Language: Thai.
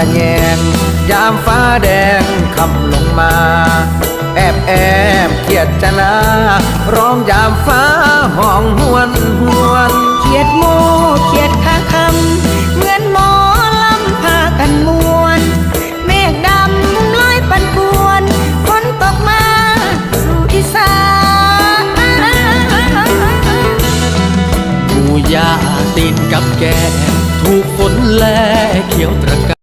ะแยง ยามฟ้าแดงคำลงมา แอบแอบเกียดจนาร้องยามฟ้าห้องหวนหวนเกียดโมเกียดคาคำเหมือนหมอลำพากันมวนเมฆดำลอยปันปวนฝนตกมาสู่อีสานหมูยาติดกับแกถูกฝนแลเขียวตะกา